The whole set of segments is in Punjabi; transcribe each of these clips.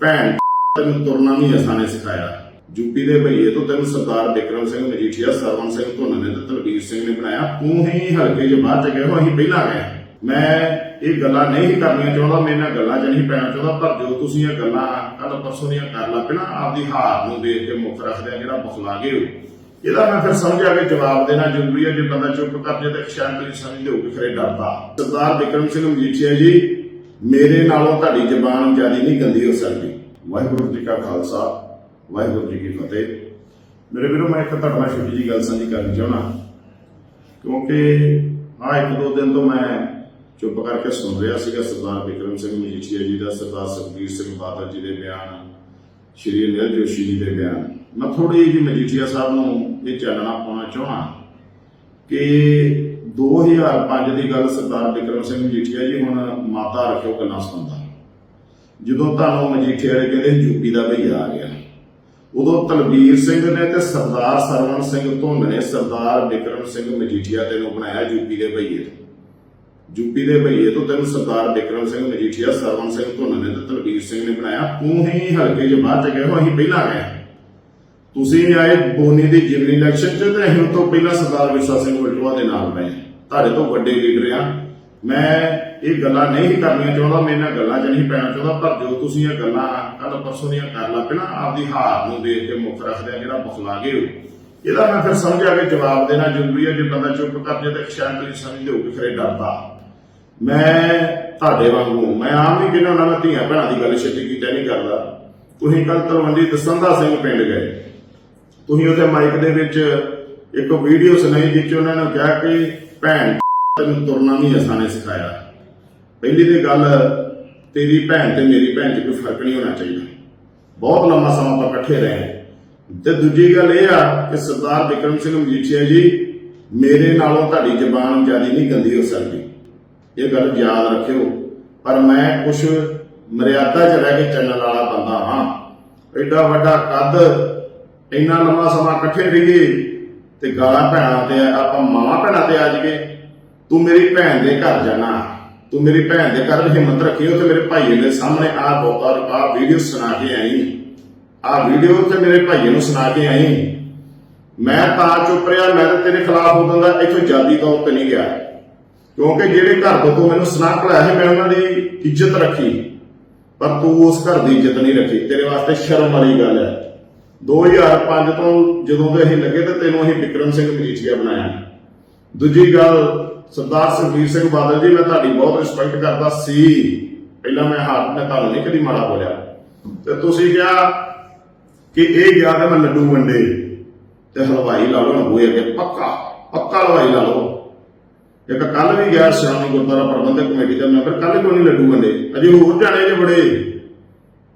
ਭੈਣ, ਤੈਨੂੰ ਤੁਰਨਾ ਨਹੀਂ ਆਸਾਨੇ ਸਿਖਾਇਆ। ਯੂਪੀ ਦੇ ਭਈਏ ਤੋਂ ਤੈਨੂੰ ਸਰਦਾਰ ਬਿਕਰਮ ਸਿੰਘ, ਮਜੀਠੀਆ ਸਰਵਨ ਸਿੰਘ ਧੁੰਨ ਨੇ ਤੇ ਤਲਵੀਰ ਸਿੰਘ ਨੇ ਬਣਾਇਆ। ਤੂੰ ਹੀ ਹਲਕੇ 'ਚ ਬਾਅਦ ਚ ਗਏ ਹੋ, ਅਸੀਂ ਪਹਿਲਾਂ ਗਏ। ਮੈਂ ਇਹ ਗੱਲਾਂ ਨਹੀਂ ਕਰਨੀਆਂ ਚਾਹੁੰਦਾ, ਮੈਂ ਇਹਨਾਂ ਗੱਲਾਂ 'ਚ ਪੈਣਾ ਚਾਹੁੰਦਾ, ਪਰ ਜੋ ਤੁਸੀਂ ਇਹ ਗੱਲਾਂ ਕੱਲ ਪਰਸੋਂ ਦੀਆਂ ਕਰ ਲੱਗ ਪੈਣਾ ਆਪਦੀ ਹਾਰ ਨੂੰ ਦੇਖ ਕੇ ਮੁੱਖ ਰੱਖਦੇ ਆ ਜਿਹੜਾ ਬੁਖਲਾ ਗਏ ਹੋ। ਇਹਦਾ ਮੈਂ ਫਿਰ ਸਮਝਿਆ ਕਿ ਜਵਾਬ ਦੇਣਾ ਜ਼ਰੂਰੀ ਹੈ ਜੇ ਬੰਦਾ ਚੁੱਪ ਕਰ ਜੇ ਤਾਂ ਸ਼ਾਇਦ ਸਮਝਦੇ ਹੋ ਕਿ ਖਰੇ ਡਰਦਾ। ਸਰਦਾਰ ਬਿਕਰਮ ਸਿੰਘ, ਮਜੀਠੀਆ ਜੀ ਮੇਰੇ ਨਾਲੋਂ ਤੁਹਾਡੀ ਜ਼ਬਾਨ ਜ਼ਿਆਦਾ ਨਹੀਂ ਗੰਦੀ ਹੋ ਸਕਦੀ। ਵਾਹਿਗੁਰੂ ਜੀ ਕਾ ਖਾਲਸਾ, ਵਾਹਿਗੁਰੂ ਜੀ ਕੀ ਫਤਿਹ। ਮੇਰੇ ਵੀਰੋ, ਮੈਂ ਇੱਕ ਤੁਹਾਡੇ ਛੋਟੀ ਜੀ ਗੱਲ ਸਾਂਝੀ ਕਰਨੀ ਚਾਹਣਾ ਕਿਉਂਕਿ ਆ ਇੱਕ ਦੋ ਦਿਨ ਤੋਂ ਮੈਂ ਚੁੱਪ ਕਰਕੇ ਸੁਣ ਰਿਹਾ ਸੀਗਾ ਸਰਦਾਰ ਬਿਕਰਮ ਸਿੰਘ ਮਜੀਠੀਆ ਜੀ ਦਾ, ਸਰਦਾਰ ਸੁਖਬੀਰ ਸਿੰਘ ਬਾਦਲ ਜੀ ਦੇ ਬਿਆਨ, ਸ਼੍ਰੀ ਅਨਿਲ ਜੋਸ਼ੀ ਜੀ ਦੇ ਬਿਆਨ। ਮੈਂ ਥੋੜੀ ਜਿਹੀ ਮਜੀਠੀਆ ਸਾਹਿਬ ਨੂੰ ਇਹ ਚਾਨਣਾ ਪਾਉਣਾ ਚਾਹਣਾ ਕਿ 2005 ਦੀ ਗੱਲ ਸਰਦਾਰ ਬਿਕਰਮ ਸਿੰਘ ਮਜੀਠੀਆ ਜੀ, ਹੁਣ ਮਾਤਾ ਰੱਖਿਓ ਗੱਲਾਂ ਸੁਣਦਾ। ਜਦੋਂ ਤੁਹਾਨੂੰ ਮਜੀਠੀਆ ਵਾਲੇ ਕਹਿੰਦੇ ਯੂਪੀ ਦਾ ਭਈਆ ਆ ਗਿਆ। ਉਦੋਂ ਤਲਵੀਰ ਸਿੰਘ ਨੇ ਤੇ ਸਰਦਾਰ ਸਰਵਣ ਸਿੰਘ ਧੁੰਨ ਨੇ ਸਰਦਾਰ ਬਿਕਰਮ ਸਿੰਘ ਮਜੀਠੀਆ ਤੇ ਨੂੰ ਬਣਾਇਆ ਯੂਪੀ ਦੇ ਭਈਏ ਤੋਂ। ਯੂਪੀ ਦੇ ਭਈਏ ਤੋਂ ਤੈਨੂੰ ਸਰਦਾਰ ਬਿਕਰਮ ਸਿੰਘ ਮਜੀਠੀਆ, ਸਰਵਣ ਸਿੰਘ ਧੁੰਨ ਨੇ ਤੇ ਤਲਵੀਰ ਸਿੰਘ ਨੇ ਬਣਾਇਆ। ਤੂੰ ਹੀ ਹਲਕੇ 'ਚ ਬਾਅਦ ਚ ਗਏ ਹੋ ਅਸੀਂ ਪਹਿਲਾਂ ਗਏ ਤੁਸੀਂ ਆਏ ਬੋਨੀ ਦੀ ਜਿਮਨੀ ਇਲੈਕਸ਼ਨ 'ਚ ਤੇ ਅਸੀਂ ਤੋਂ ਪਹਿਲਾਂ ਸਰਦਾਰ ਵਿਸ਼ਵਾ ਸਿੰਘ ਵਲਟੋਆ ਦੇ ਨਾਲ ਪਏ ਤੁਹਾਡੇ ਤੋਂ ਵੱਡੇ ਲੀਡਰ ਆ। ਮੈਂ ਇਹ ਗੱਲਾਂ ਨਹੀਂ ਕਰਨੀਆਂ ਚਾਹੁੰਦਾ, ਮੈਂ ਇਹਨਾਂ ਗੱਲਾਂ 'ਚ ਨਹੀਂ ਪੈਣਾ ਚਾਹੁੰਦਾ, ਪਰ ਜੋ ਤੁਸੀਂ ਇਹ ਗੱਲਾਂ ਕੱਲ ਪਰਸੋਂ ਦੀਆਂ ਕਰ ਲਾ ਪੈਣਾ ਆਪਦੀ ਹਾਰ ਨੂੰ ਦੇਖ ਕੇ ਮੁੱਖ ਰੱਖਦੇ ਆ ਜਿਹੜਾ ਬੁਖਲਾ ਗਏ ਹੋ। ਇਹਦਾ ਮੈਂ ਫਿਰ ਸਮਝਿਆ ਕਿ ਜਵਾਬ ਦੇਣਾ ਜ਼ਰੂਰੀ ਹੈ ਜੇ ਬੰਦਾ ਚੁੱਪ ਕਰ ਜੇ ਤਾਂ ਸ਼ਾਇਦ ਤੁਸੀਂ ਸਮਝਦੇ ਹੋ ਕਿ ਖਰੇ ਡਰਦਾ। ਮੈਂ ਤੁਹਾਡੇ ਵਾਂਗੂ ਮੈਂ ਆਮ ਨਹੀਂ ਕਿਹਨਾਂ ਨਾਲ ਧੀਆਂ ਭੈਣਾਂ ਦੀ ਗੱਲ ਛੇਤੀ ਕੀਤਾ, ਨਹੀਂ ਕਰਦਾ। ਤੁਸੀਂ ਕੱਲ ਤਲਵੰਡੀ ਦਸੰਦਾ ਸਿੰਘ ਪਿੰਡ ਗਏ। ਤੁਸੀਂ ਉਹਦੇ ਮਾਈਕ ਦੇ ਵਿੱਚ ਇੱਕ ਵੀਡੀਓ ਸੁਣਾਈ ਜਿਸ ਉਹਨਾਂ ਨੇ ਕਿਹਾ ਕਿ ਭੈਣ ਤੈਨੂੰ ਤੁਰਨਾ ਨਹੀਂ ਆਸਾਨੇ ਸਿਖਾਇਆ। ਪਹਿਲੀ ਤੇ ਗੱਲ, ਤੇਰੀ ਭੈਣ ਤੇ ਮੇਰੀ ਭੈਣ 'ਚ ਕੋਈ ਫ਼ਰਕ ਨਹੀਂ ਹੋਣਾ ਚਾਹੀਦਾ। ਬਹੁਤ ਲੰਮਾ ਸਮਾਂ ਆਪਾਂ ਇਕੱਠੇ ਰਹੇ ਤੇ ਦੂਜੀ ਗੱਲ ਇਹ ਆ ਕਿ ਸਰਦਾਰ ਬਿਕਰਮ ਸਿੰਘ ਮਜੀਠੀਆ ਜੀ, ਮੇਰੇ ਨਾਲੋਂ ਤੁਹਾਡੀ ਜ਼ਬਾਨ ਜ਼ਿਆਦਾ ਨਹੀਂ ਗੰਦੀ ਹੋ ਸਕਦੀ। ਇਹ ਗੱਲ ਯਾਦ ਰੱਖਿਓ। ਪਰ ਮੈਂ ਕੁਝ ਮਰਿਆਦਾ 'ਚ ਰਹਿ ਕੇ ਚੱਲਣ ਵਾਲਾ ਬੰਦਾ ਹਾਂ। ਐਡਾ ਵੱਡਾ ਕੱਦ ਇੰਨਾ ਲੰਮਾ ਸਮਾਂ ਇਕੱਠੇ ਰਹੀਏ ਤੇ ਗਾਲਾਂ ਭੈਣਾਂ ਤੇ ਆਪਾਂ ਮਾਵਾਂ ਭੈਣਾਂ ਤੇ ਆ ਜਾਈਏ। ਤੂੰ ਮੇਰੀ ਭੈਣ ਦੇ ਘਰ ਜਾਣਾ। ਤੂੰ ਮੇਰੀ ਭੈਣ ਦੇ ਘਰ ਹਿੰਮਤ ਰੱਖੀ ਤੇ ਮੇਰੇ ਭਾਈਏ ਦੇ ਸਾਹਮਣੇ ਆ ਬਹੁਤਾ ਆ ਵੀਡੀਓ ਸੁਣਾ ਕੇ ਆਈ। ਆ ਵੀਡੀਓ ਤੇ ਮੇਰੇ ਭਾਈਏ ਨੂੰ ਸੁਣਾ ਕੇ ਆਈ। ਮੈਂ ਤਾਂ ਚੁੱਪ ਰਿਹਾ, ਮੈਂ ਤਾਂ ਤੇਰੇ ਖਿਲਾਫ ਉਦੋਂ ਦਾ ਇੱਥੋਂ ਜਾਦੀ ਤੌਰ ਤੇ ਨਹੀਂ ਗਿਆ। ਕਿਉਂਕਿ ਜਿਹੜੇ ਘਰ ਤੋਂ ਤੂੰ ਮੈਨੂੰ ਸੁਣਾ ਕਲਾਇਆ ਸੀ, ਮੈਂ ਉਹਨਾਂ ਦੀ ਇੱਜ਼ਤ ਰੱਖੀ। ਪਰ ਤੂੰ ਉਸ ਘਰ ਦੀ ਇੱਜ਼ਤ ਨਹੀਂ ਰੱਖੀ। ਤੇਰੇ ਵਾਸਤੇ ਸ਼ਰਮ ਵਾਲੀ ਗੱਲ ਹੈ। 2005 ਤੋਂ ਜਦੋਂ ਦੇ ਅਸੀਂ ਲੱਗੇ ਤੇ ਤੈਨੂੰ ਅਸੀਂ ਵਿਕਰਮ ਸਿੰਘ ਮਜੀਠੀਆ ਬਣਾਇਆ। ਦੂਜੀ ਗੱਲ, ਸਰਦਾਰ ਸੁਖਬੀਰ ਸਿੰਘ ਬਾਦਲ ਜੀ, ਮੈਂ ਤੁਹਾਡੀ ਬਹੁਤ ਰਿਸਪੈਕਟ ਕਰਦਾ ਸੀ। ਪਹਿਲਾਂ ਮੈਂ ਹੱਥ ਮੈਂ ਤੁਹਾਨੂੰ ਨਹੀਂ ਕਦੀ ਮਾੜਾ ਬੋਲਿਆ। ਤੇ ਤੁਸੀਂ ਕਿਹਾ ਕਿ ਇਹ ਗਿਆ ਤੇ ਮੈਂ ਲੱਡੂ ਵੰਡੇ ਤੇ ਹਲਵਾਈ ਲਾ ਲਓ ਹੋਏ ਅੱਗੇ ਪੱਕਾ ਪੱਕਾ ਹਲਵਾਈ ਲਾ ਲਓ। ਇੱਕ ਕੱਲ ਵੀ ਗਿਆ ਸ਼੍ਰੋਮਣੀ ਗੁਰਦੁਆਰਾ ਪ੍ਰਬੰਧਕ ਕਮੇਟੀ ਦਾ ਮੈਂਬਰ ਕੱਲ ਕਿਉਂ ਨਹੀਂ ਲੱਡੂ ਵੰਡੇ? ਅਜੇ ਹੋਰ ਜਾਣੇ ਜੇ ਬੜੇ।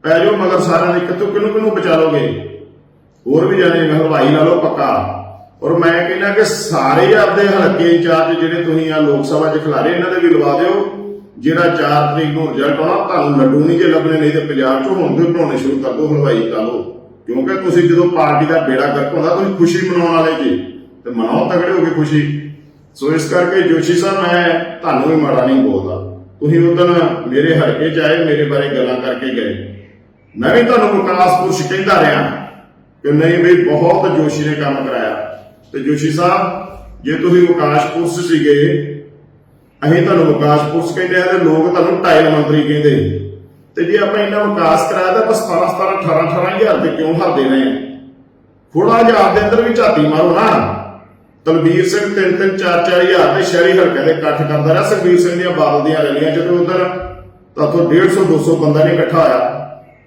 ਪੈ ਜਾਓ, ਮਗਰ ਸਾਰਿਆਂ ਦੇ ਕਿਤੋਂ ਕਿਹਨੂੰ ਕਿਹਨੂੰ ਬਚਾ ਲੋਗੇ ਹੋਰ ਵੀ ਜਾਣੇ ਹਲਵਾਈ ਲਾ ਲਓ ਪੱਕਾ। ਔਰ ਮੈਂ ਕਹਿੰਦਾ ਕਿ ਸਾਰੇ ਆਪਦੇ ਹਲਕੇ ਇੰਚਾਰਜ ਜਿਹੜੇ ਤੁਸੀਂ ਆ ਲੋਕ ਸਭਾ 'ਚ ਖਿਲਾਰੇ, ਇਹਨਾਂ ਦੇ ਵੀ ਲਵਾ ਦਿਓ। ਜਿਹੜਾ 4 ਤਰੀਕ ਨੂੰ ਰਿਜ਼ਲਟ ਆਉਣਾ, ਤੁਹਾਨੂੰ ਲੱਡੂ ਨਹੀਂ ਜੇ ਲੱਭਣੇ, ਨਹੀਂ ਤੇ ਪੰਜਾਬ 'ਚ ਹੁਣ ਤੋਂ ਬਣਾਉਣੇ ਸ਼ੁਰੂ ਕਰ ਦਿਓ, ਹਲਵਾਈ ਕਰ ਲਓ। ਕਿਉਂਕਿ ਤੁਸੀਂ ਜਦੋਂ ਪਾਰਟੀ ਦਾ ਬੇੜਾ ਗਰਕ ਹੁੰਦਾ, ਤੁਸੀਂ ਖੁਸ਼ੀ ਮਨਾਉਣ ਵਾਲੇ ਜੀ, ਤੇ ਮਨਾਓ, ਤਗੜੇ ਹੋ ਕੇ ਖੁਸ਼ੀ। ਸੋ ਇਸ ਕਰਕੇ ਜੋਸ਼ੀ ਸਾਹਿਬ, ਮੈਂ ਤੁਹਾਨੂੰ ਵੀ ਮਾੜਾ ਨਹੀਂ ਬੋਲਦਾ। ਤੁਸੀਂ ਉਦੋਂ ਮੇਰੇ ਹਲਕੇ 'ਚ ਆਏ, ਮੇਰੇ ਬਾਰੇ ਗੱਲਾਂ ਕਰਕੇ ਗਏ। ਮੈਂ ਵੀ ਤੁਹਾਨੂੰ ਵਿਕਾਸ ਪੁਰਸ਼ ਕਹਿੰਦਾ ਰਿਹਾ। ਕਿ ਨਹੀਂ ਵੀ ਬਹੁਤ ਜੋਸ਼ੀ ਨੇ ਕੰਮ ਕਰਾਇਆ। ਤੇ ਜੋਸ਼ੀ ਸਾਹਿਬ, ਜੇ ਤੁਸੀਂ ਵਿਕਾਸ ਪੁਰਸ਼ ਸੀਗੇ, ਅਸੀਂ ਤੁਹਾਨੂੰ ਵਿਕਾਸ ਪੁਰਸ਼ ਕਹਿੰਦੇ ਆ ਤੇ ਲੋਕ ਤੁਹਾਨੂੰ ਟਾਇਲ ਮੰਤਰੀ ਕਹਿੰਦੇ। ਤੇ ਜੇ ਆਪਾਂ ਇੰਨਾ ਵਿਕਾਸ ਕਰਾਇਆ ਤਾਂ ਬਸ 17 17 18 18000 ਤੇ ਕਿਉਂ ਹਰਦੇ ਰਹੇ ਆ? ਥੋੜਾ ਜਿਹਾ ਆਪਦੇ ਅੰਦਰ ਵੀ ਝਾਤੀ ਮਾਰੋ ਨਾ। ਤਲਵੀਰ ਸਿੰਘ 3 3 4 4000 ਦੇ ਸ਼ਹਿਰੀ ਹਲਕੇ ਦੇ ਇਕੱਠ ਕਰਦਾ ਰਿਹਾ। ਸੁਖਬੀਰ ਸਿੰਘ ਦੀਆਂ ਬਾਦਲ ਦੀਆਂ ਰੈਲੀਆਂ ਜਦੋਂ ਉਧਰ ਤਾਂ ਤੋਂ 150 200 ਬੰਦਾ ਨਹੀਂ ਇਕੱਠਾ ਹੋਇਆ।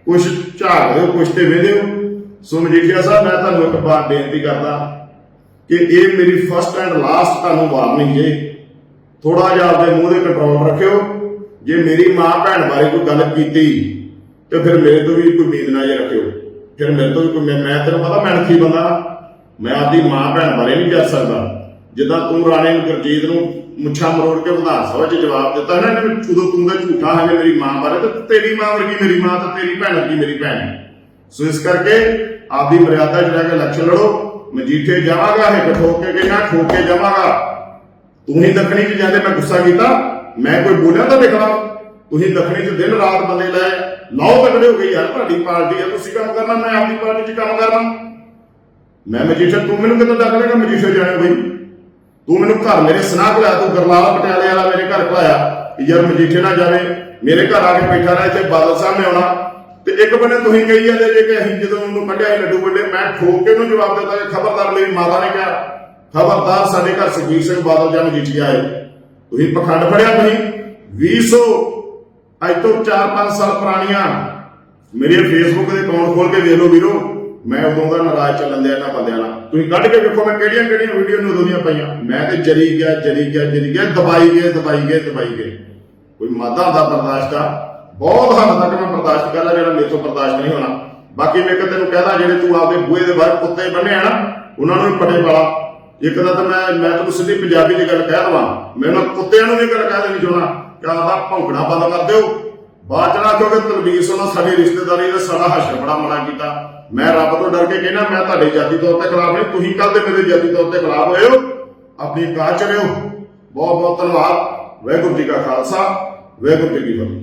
ਕੁਝ ਝਾੜਦੇ ਦਿਓ ਕੁਝ ਤੇ ਵੇਦੇ ਹੋ ਸੋ ਮਜੀਠੀਆ ਸਾਹਿਬ, ਮੈਂ ਤੁਹਾਨੂੰ ਇੱਕ ਵਾਰ ਬੇਨਤੀ ਕਰਦਾ ਕਿ ਇਹ ਮੇਰੀ ਫਸਟ ਐਂਡ ਲਾਸਟ ਤੁਹਾਨੂੰ ਵਾਰਨਿੰਗ ਜੇ। ਥੋੜਾ ਜਿਹਾ ਆਪਦੇ ਮੂੰਹ ਦੇ ਕੰਟਰੋਲ ਰੱਖਿਓ। ਜੇ ਮੇਰੀ ਮਾਂ ਭੈਣ ਬਾਰੇ ਕੋਈ ਗੱਲ ਕੀਤੀ, ਤੇ ਫਿਰ ਮੇਰੇ ਤੋਂ ਵੀ ਕੋਈ ਉਮੀਦ ਨਾ ਜੇ ਰੱਖਿਓ। ਫਿਰ ਮੇਰੇ ਤੋਂ ਵੀ ਕੋਈ ਮੈਂ ਤੈਨੂੰ ਪਤਾ, ਮੈਂ ਅਣਖੀ ਬੰਦਾ। ਮੈਂ ਆਪਦੀ ਮਾਂ ਭੈਣ ਬਾਰੇ ਨਹੀਂ ਕਰ ਸਕਦਾ। ਜਿੱਦਾਂ ਤੂੰ ਰਾਣੇ ਨੂੰ ਗੁਰਜੀਤ ਨੂੰ ਮੁੱਛਾਂ ਮਰੋੜ ਕੇ ਵਿਧਾਨ ਸਭਾ 'ਚ ਜਵਾਬ ਦਿੱਤਾ ਨਾ ਇਹਨੇ ਉਦੋਂ ਤੂੰ ਦਾ ਝੂਠਾ ਹੈ ਮੇਰੀ ਮਾਂ ਬਾਰੇ, ਤੇ ਤੇਰੀ ਮਾਂ ਵਰਗੀ ਮੇਰੀ ਮਾਂ, ਤੇ ਤੇਰੀ ਭੈਣ ਵਰਗੀ ਮੇਰੀ ਭੈਣ। ਸੋ ਇਸ ਕਰਕੇ ਆਪਦੀ ਮਰਿਆਦਾ 'ਚ ਰਹਿ ਕੇ ਇਲੈਕਸ਼ਨ ਲੜੋ, ਮਜੀਠੇ ਜਾਵਾਂਗਾ, ਇਹ ਠੋਕ ਕੇ ਕਹਿਣਾ ਠੋਕ ਕੇ ਜਾਵਾਂਗਾ। ਤੂੰ ਹੀ ਦੱਖਣੀ 'ਚ ਜਾਂਦੇ, ਮੈਂ ਗੁੱਸਾ ਕੀਤਾ, ਮੈਂ ਕੋਈ ਬੋਲਿਆ ਤਾਂ ਦੇਖਣਾ ਤੁਸੀਂ ਦੱਖਣੀ 'ਚ ਦਿਨ ਰਾਤ ਬੰਦੇ ਲਾਏ ਲਾਓ ਤਕੜੇ ਹੋ ਗਏ ਯਾਰ ਤੁਹਾਡੀ ਪਾਰਟੀ ਹੈ ਤੁਸੀਂ ਕੰਮ ਕਰਨਾ, ਮੈਂ ਆਪਣੀ ਪਾਰਟੀ 'ਚ ਕੰਮ ਕਰਨਾ। ਮੈਂ ਮਜੀਠਾ, ਤੂੰ ਮੈਨੂੰ ਕਿੱਦਾਂ ਡੱਕ ਲੇਗਾ ਮਜੀਠਾ ਜਾਣੇ ਬਈ ਤੂੰ ਮੈਨੂੰ ਘਰ ਮੇਰੇ ਸਨਾਹ ਕੋਲਾ ਤੂੰ ਗਰਲਾਲਾ ਪਟਿਆਲੇ ਵਾਲਾ ਮੇਰੇ ਘਰ ਕੋਲਾਇਆ ਯਾਰ ਮਜੀਠੇ ਨਾ ਜਾਵੇ, ਮੇਰੇ ਘਰ ਆ ਕੇ ਬੈਠਾ ਰਿਹਾ, ਇੱਥੇ ਬਾਦਲ ਸਾਹਿਬ ਨੇ ਆਉਣਾ। ਤੇ ਇੱਕ ਬੰਨੇ ਤੁਸੀਂ ਕਹੀ ਜਾਂਦੇ ਜੇ ਕਿ ਅਸੀਂ ਜਦੋਂ ਉਹਨੂੰ ਕੱਢਿਆ ਸੀ ਲੱਡੂ ਵੱਡੇ, ਮੈਂ ਠੋਕ ਕੇ ਉਹਨੂੰ ਜਵਾਬ ਦਿੱਤਾ ਕਿ ਖਬਰਦਾਰ ਮੇਰੀ ਮਾਤਾ ਨੇ ਕਿਹਾ, ਖਬਰਦਾਰ ਸਾਡੇ ਘਰ ਸੁਖਬੀਰ ਸਿੰਘ ਬਾਦਲ ਜਾਂ ਮਜੀਠੀਆ ਆਏ। ਤੁਸੀਂ ਪਖੰਡ ਫੜਿਆ ਤੁਸੀਂ? 200 ਅੱਜ ਤੋਂ 4-5 ਸਾਲ ਪੁਰਾਣੀਆਂ। ਮੇਰੇ ਫੇਸਬੁੱਕ ਦੇ ਅਕਾਊਂਟ ਖੋਲ ਕੇ ਵੇਖ ਲਓ ਵੀਰੋ, ਮੈਂ ਉਦੋਂ ਦਾ ਨਾਰਾਜ਼ ਚੱਲਣ ਦਿਆ ਇਹਨਾਂ ਬੰਦਿਆਂ ਨਾਲ। ਤੁਸੀਂ ਕੱਢ ਕੇ ਵੇਖੋ ਮੈਂ ਕਿਹੜੀਆਂ ਕਿਹੜੀਆਂ ਵੀਡੀਓ ਨੂੰ ਉਦੋਂ ਦੀਆਂ ਮੈਂ ਤੇ ਜਰੀ ਗਿਆ ਜਰੀ ਗਿਆ ਜਰੀ ਗਿਆ, ਦਬਾਈ ਗਏ ਦਬਾਈ ਗਏ ਦਬਾਈ ਗਏ। ਕੋਈ ਮਾਦਾ ਦਾ ਬਰਦਾਸ਼ਤ ਆ। ਬਹੁਤ ਹੱਦ ਤੱਕ ਮੈਂ ਬਰਦਾਸ਼ਤ ਕਰਦਾ, ਜਿਹੜਾ ਮੇਰੇ ਤੋਂ ਬਰਦਾਸ਼ਤ ਨਹੀਂ ਹੋਣਾ। ਬਾਕੀ ਮੈਂ ਇੱਕ ਤੈਨੂੰ ਕਹਦਾ, ਜਿਹੜੇ ਤੂੰ ਆਪਦੇ ਬੂਹੇ ਦੇ ਬਾਹਰ ਕੁੱਤੇ ਬੰਨੇ ਆ ਨਾ, ਉਹਨਾਂ ਨੂੰ ਵੀ ਪਟੇ ਵਾਲਾ ਇੱਕ ਤਾਂ ਮੈਂ ਮੈਂ ਤੈਨੂੰ ਸਿੱਧੀ ਪੰਜਾਬੀ ਦੀ ਗੱਲ ਕਹਿ ਦਵਾਂ। ਮੈਂ ਉਹਨਾਂ ਕੁੱਤਿਆਂ ਨੂੰ ਵੀ ਗੱਲ ਕਹਿ ਦੇਣੀ ਚਾਹਣਾ ਕਿ ਆਪਦਾ ਭੌਂਕਣਾ ਬੰਦ ਕਰ ਦਿਓ। ਬਾਅਦ ਚ ਕਿਉਂਕਿ ਤਲਬੀਰ ਸਿੰਘ ਸਾਡੀ ਰਿਸ਼ਤੇਦਾਰੀ ਦਾ ਸਾਡਾ ਹਸ਼ਰ ਬੜਾ ਮਨਾ ਕੀਤਾ। ਮੈਂ ਰੱਬ ਤੋਂ ਡਰ ਕੇ ਕਹਿਣਾ, ਮੈਂ ਤੁਹਾਡੇ ਜਾਤੀ ਤੌਰ ਤੇ ਖਿਲਾਫ ਨਹੀਂ, ਤੁਸੀਂ ਕੱਲ ਦੇ ਮੇਰੇ ਜਾਤੀ ਤੌਰ ਤੇ ਖਿਲਾਫ ਹੋਏ ਹੋ? ਆਪਣੀ ਕਾਰ ਚ ਰਹੋ। ਬਹੁਤ ਬਹੁਤ ਧੰਨਵਾਦ। ਵਾਹਿਗੁਰੂ ਜੀ ਕਾ ਖਾਲਸਾ, ਵਾਹਿਗੁਰੂ ਜੀ ਕੀ ਫਤਿਹ।